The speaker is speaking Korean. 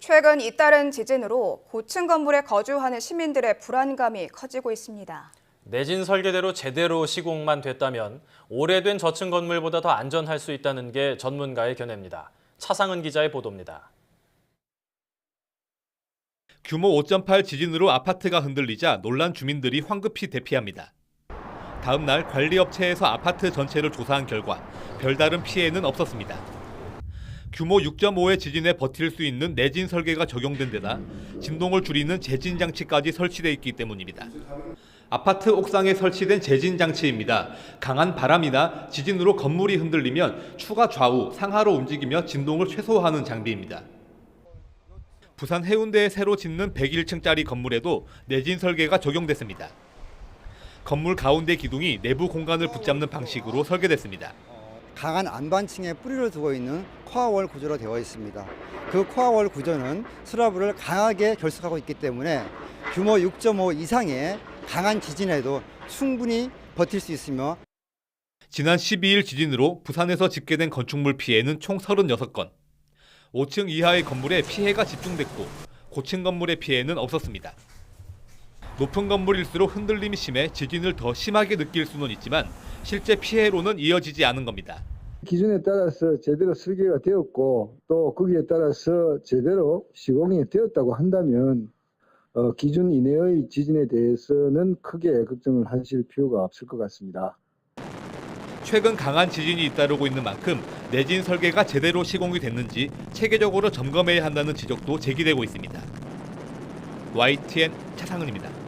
최근 잇따른 지진으로 고층 건물에 거주하는 시민들의 불안감이 커지고 있습니다. 내진 설계대로 제대로 시공만 됐다면 오래된 저층 건물보다 더 안전할 수 있다는 게 전문가의 견해입니다. 차상은 기자의 보도입니다. 규모 5.8 지진으로 아파트가 흔들리자 놀란 주민들이 황급히 대피합니다. 다음 날 관리업체에서 아파트 전체를 조사한 결과 별다른 피해는 없었습니다. 규모 6.5의 지진에 버틸 수 있는 내진 설계가 적용된 데다 진동을 줄이는 재진 장치까지 설치돼 있기 때문입니다. 아파트 옥상에 설치된 재진 장치입니다. 강한 바람이나 지진으로 건물이 흔들리면 추가 좌우, 상하로 움직이며 진동을 최소화하는 장비입니다. 부산 해운대에 새로 짓는 101층짜리 건물에도 내진 설계가 적용됐습니다. 건물 가운데 기둥이 내부 공간을 붙잡는 방식으로 설계됐습니다. 강한 안반층에 뿌리를 두고 있는 코어월 구조로 되어 있습니다. 그 코어월 구조는 슬러브를 강하게 결속하고 있기 때문에 규모 6.5 이상의 강한 지진에도 충분히 버틸 수 있으며 지난 12일 지진으로 부산에서 집계된 건축물 피해는 총 36건. 5층 이하의 건물에 피해가 집중됐고 고층 건물의 피해는 없었습니다. 높은 건물일수록 흔들림이 심해 지진을 더 심하게 느낄 수는 있지만 실제 피해로는 이어지지 않은 겁니다. 기준에 따라서 제대로 설계가 되었고 또 거기에 따라서 제대로 시공이 되었다고 한다면 어, 기준 이내의 지진에 대해서는 크게 걱정을 하실 필요가 없을 것 같습니다. 최근 강한 지진이 잇따르고 있는 만큼 내진 설계가 제대로 시공이 됐는지 체계적으로 점검해야 한다는 지적도 제기되고 있습니다. YTN 차상은입니다.